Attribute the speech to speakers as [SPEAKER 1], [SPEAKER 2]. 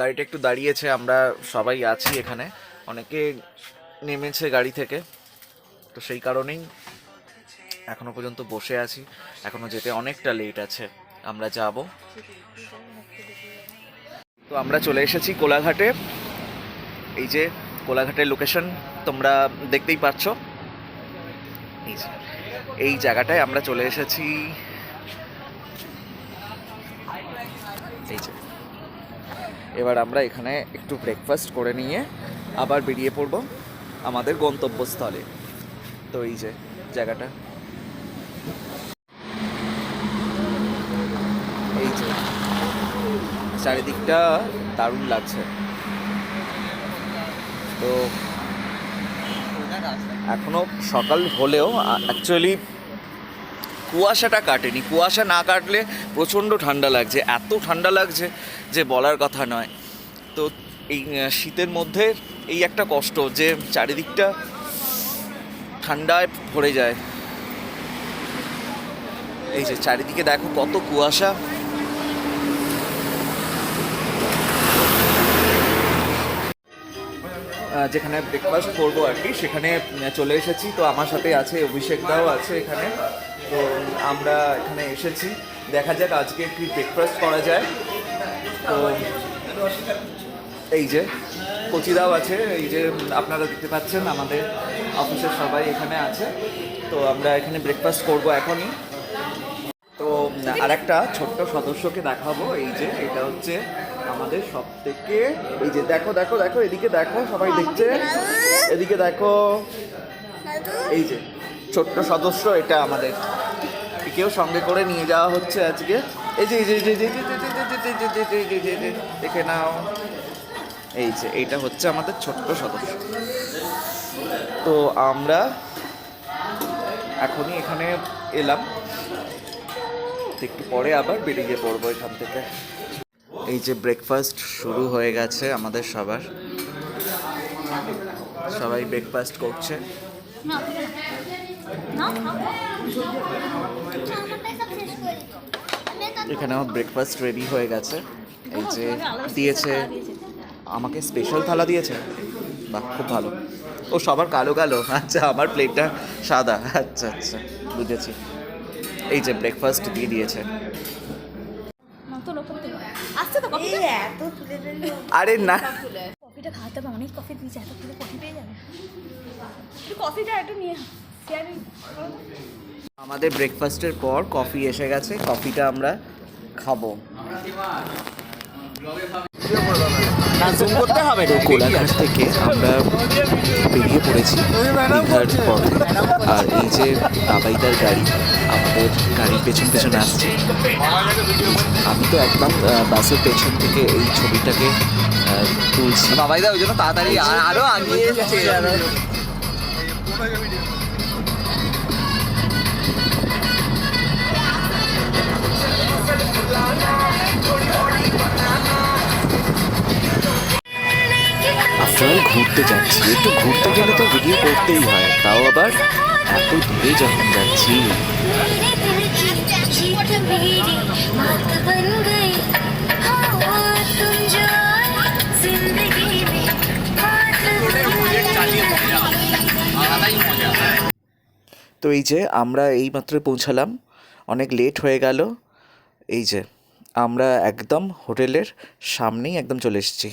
[SPEAKER 1] গাড়িটা একটু দাঁড়িয়েছে, আমরা সবাই আছি এখানে। অনেকে নেমেছে গাড়ি থেকে, তো সেই কারণেই এখনও পর্যন্ত বসে আছি। এখনও যেতে অনেকটা লেট আছে, আমরা যাব। তো আমরা চলে এসেছি কোলাঘাটে। এই যে কোলাঘাটের লোকেশন তোমরা দেখতেই পাচ্ছ। এই জায়গাটায় আমরা চলে এসেছি। এই যে এবার আমরা এখানে একটু ব্রেকফাস্ট করে নিয়ে আবার বেরিয়ে পড়ব আমাদের গন্তব্যস্থলে। তো এই যে জায়গাটা। এই যে, চারিদিকটা দারুণ লাগছে। তো, এখনও সকাল হলেও অ্যাকচুয়ালি কুয়াশাটা কাটেনি। কুয়াশা না কাটলে প্রচণ্ড ঠান্ডা লাগছে, এত ঠান্ডা লাগছে যে বলার কথা নয়। তো এই শীতের মধ্যে এই একটা কষ্ট যে চারিদিকটা ঠান্ডায় ভরে যায়। এই যে চারিদিকে দেখো কত কুয়াশা। যেখানে ব্রেকফাস্ট করব আর কি, সেখানে চলে এসেছি। তো আমার সাথে আছে, অভিষেক দাও আছে এখানে। তো, আমরা এখানে এসেছি। দেখা যাক আজকে কি ব্রেকফাস্ট করা যায়। তো, এই যে কচিদাও আছে। এই যে আপনারা দেখতে পাচ্ছেন, আমাদের অফিসের সবাই এখানে আছে। তো আমরা এখানে ব্রেকফাস্ট করব এখনই। আর একটা ছোট্ট সদস্যকে দেখাবো এই যে এটা হচ্ছে আমাদের সব থেকে এই যে দেখো দেখো দেখো এদিকে দেখো সবাই দেখছে এদিকে দেখো এই যে ছোট্ট সদস্য এটা আমাদের কেউ সঙ্গে করে নিয়ে যাওয়া হচ্ছে আজকে এই যে এই যে এই যে দেখে নাও এই যে এইটা হচ্ছে আমাদের ছোট্ট সদস্য তো আমরা এখনই এখানে এলাম তো একটু পরে আবার বেরিয়ে পড়ব এখান থেকে। এই যে ব্রেকফাস্ট শুরু হয়ে গেছে আমাদের সবার। সবাই ব্রেকফাস্ট করছে। এখানে আমার ব্রেকফাস্ট রেডি হয়ে গেছে। এই যে দিয়েছে, আমাকে স্পেশাল থালা দিয়েছে। বাহ, খুব ভালো। ও সবার কালো কালো। আচ্ছা আমার প্লেটটা সাদা। আচ্ছা আচ্ছা বুঝেছি। এই যে ব্রেকফাস্ট দিয়ে দিয়েছে।
[SPEAKER 2] তুলে
[SPEAKER 1] আরে না।
[SPEAKER 3] কফিটা খাওয়াতে হবে অনেক কফি দিয়েছে এত করে কফি পেয়ে যাবে। কফিটা একটু নিয়ে
[SPEAKER 1] আমাদের ব্রেকফাস্টের পর কফি এসে গেছে কফিটা আমরা খাব। করতে হবে কোলাঘাট থেকে আমরা বেরিয়ে পড়েছি দীঘার পথে। আর এই যে বাবাইদার গাড়ি আমাদের গাড়ির পেছন পেছন আসছে। আমি তো একদম বাসের পেছন থেকে এই ছবিটাকে তুলছি।
[SPEAKER 4] বাবাইদা ওই জন্য তাড়াতাড়ি আর- আরও আগিয়ে এসেছে
[SPEAKER 1] চল ঘুরতে যাচ্ছি। একটু ঘুরতে গেলে তো ভিডিও করতেই হয়। তাও আবার এত দূরে যখন যাচ্ছি। তো এই যে আমরা এইমাত্র পৌঁছালাম। অনেক লেট হয়ে গেল। এই যে আমরা একদম হোটেলের সামনেই একদম চলে এসেছি।